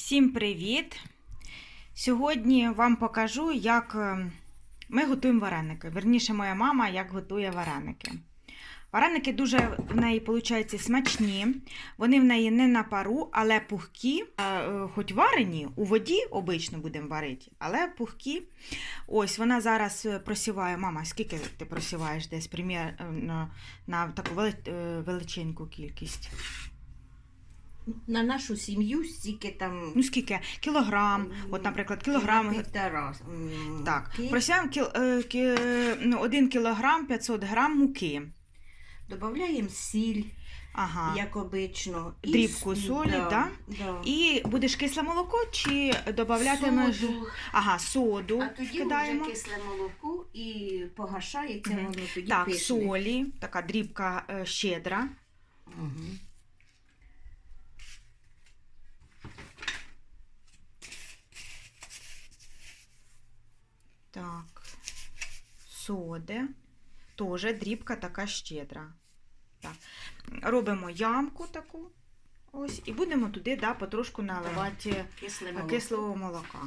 Всім привіт! Сьогодні вам покажу, як е, ми готуємо вареники. Верніше, моя мама як готує вареники. Вареники дуже в неї виходять смачні. Вони в неї не на пару, але пухкі. Е, е, Хоч варені, у воді обично будемо варити, але пухкі. Ось вона зараз просіває. Мама, скільки ти просіваєш десь примір, на, таку вели- величеньку кількість? На нашу сім'ю стільки там. Ну скільки? Кілограм. От, наприклад, кілограм. Півтора. Так, просяємо кіл, е, кі, ну, 1 кілограм 500 грам муки. Додаємо сіль, Ага. як обично. і Дрібку с- солі, да? да. І будеш кисле молоко чи додаватимеш? Соду. Ага, соду А тоді кидаємо. вже кисле молоко і погашається Мгм. воно тоді Так, пишне. солі, така дрібка е, щедра. Мгм. Так, соди. Теж дрібка така щедра. Так. Робимо ямку таку. Ось, і будемо туди да, потрошку наливати Кисле молоко. кислого молока.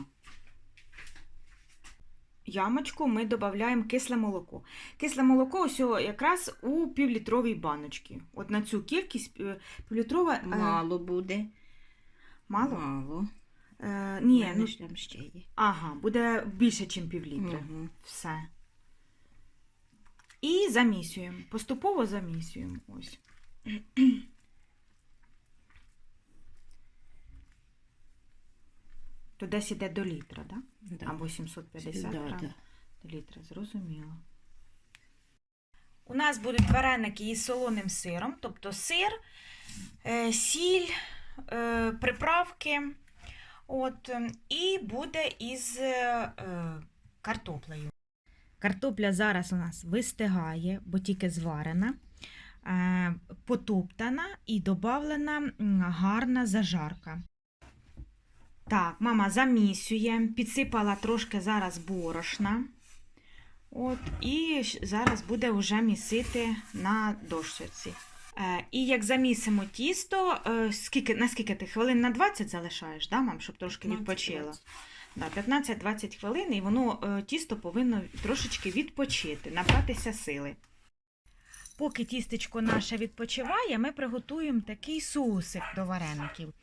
Ямочку ми додаємо кисле молоко. Кисле молоко ось якраз у півлітровій баночці. От на цю кількість е, півлітрова е, Мало буде. мало. Мало. Е, ні, ну, ж там ще є. ага, буде більше, ніж півлітри. Мгм. Все. І замісюємо. Поступово замісюємо. Ось. То десь іде до літра, так? Да? Да. Або 750 Да, грам да. до літра, зрозуміло. У нас будуть вареники із солоним сиром, тобто сир, е, сіль, е, приправки. От, е, і буде із е, е, картоплею. Картопля зараз у нас вистигає, бо тільки зварена, е, потоптана і додавлена гарна зажарка. Так, мама замісює, підсипала трошки зараз борошна. От, і зараз буде вже місити на дощці. Е, і як замісимо тісто, е, скільки, наскільки ти хвилин на 20 залишаєш, да, мам, щоб трошки 15-20. відпочило? Да, 15-20 хвилин, і воно е, тісто повинно трошечки відпочити, набратися сили. Поки тістечко наше відпочиває, ми приготуємо такий соусик до вареників.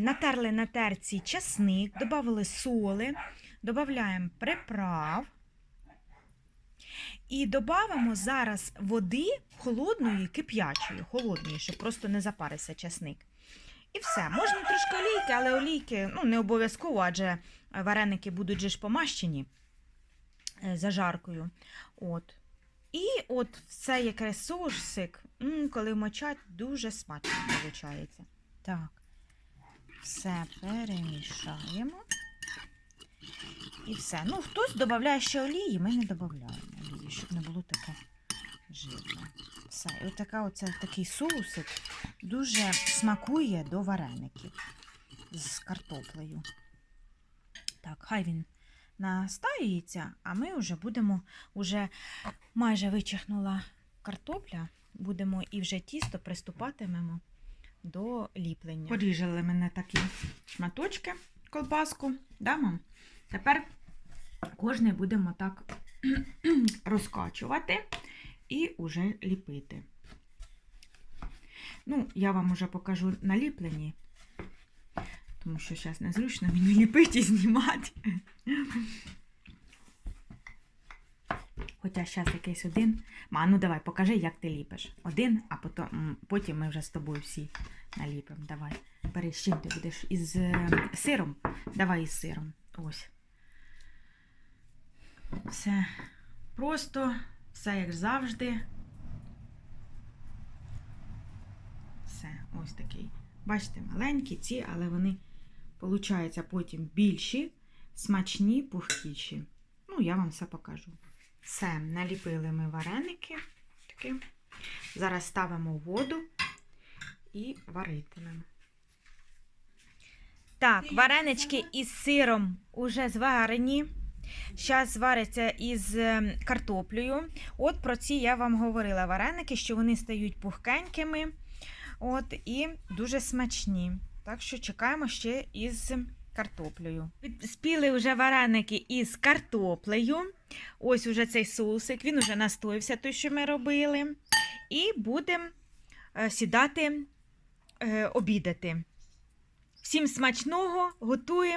Натерли на терці часник, додали соли, додаємо приправ. І додамо зараз води холодної, кип'ячої, холодної, щоб просто не запарився часник. І все. Можна трошки олійки, але олійки ну, не обов'язково, адже вареники будуть же ж помащені е, зажаркою. От. І от це якраз соусик, коли мочать, дуже смачно виходить. Так, все перемішаємо. І все. Ну, хтось додає ще олії, ми не додаємо олії, щоб не було таке жирне. Все. І отака оце, такий соусик дуже смакує до вареників з картоплею. Так, хай він настаюється, а ми вже будемо, уже майже вичихнула картопля, будемо і вже тісто приступатимемо до ліплення. Поріжали мене такі шматочки, колбаску, да, мам? Тепер кожний будемо так розкачувати і уже ліпити. Ну, я вам уже покажу наліплені, тому що зараз незручно мені ліпити і знімати. Хоча зараз якийсь один. Ма, ну давай, покажи, як ти ліпиш. Один, а потім, потім ми вже з тобою всі наліпимо. Давай. Бери, з чим ти будеш? Із е, сиром? Давай із сиром. Ось. Все просто, все як завжди. Все, ось такий. Бачите, маленькі ці, але вони, получаються потім більші, смачні, пухкіші. Ну, я вам все покажу. Все, наліпили ми вареники. Такі. Зараз ставимо воду і варитимемо. Так, варенички із сиром уже зварені. Зараз варяться із е, картоплею. От про ці я вам говорила вареники, що вони стають пухкенькими. От, і дуже смачні. Так що чекаємо ще із картоплею. Спіли вже вареники із картоплею. Ось уже цей соусик, він уже настоївся, той, що ми робили. І будемо е, сідати е, обідати. Всім смачного, готуємо.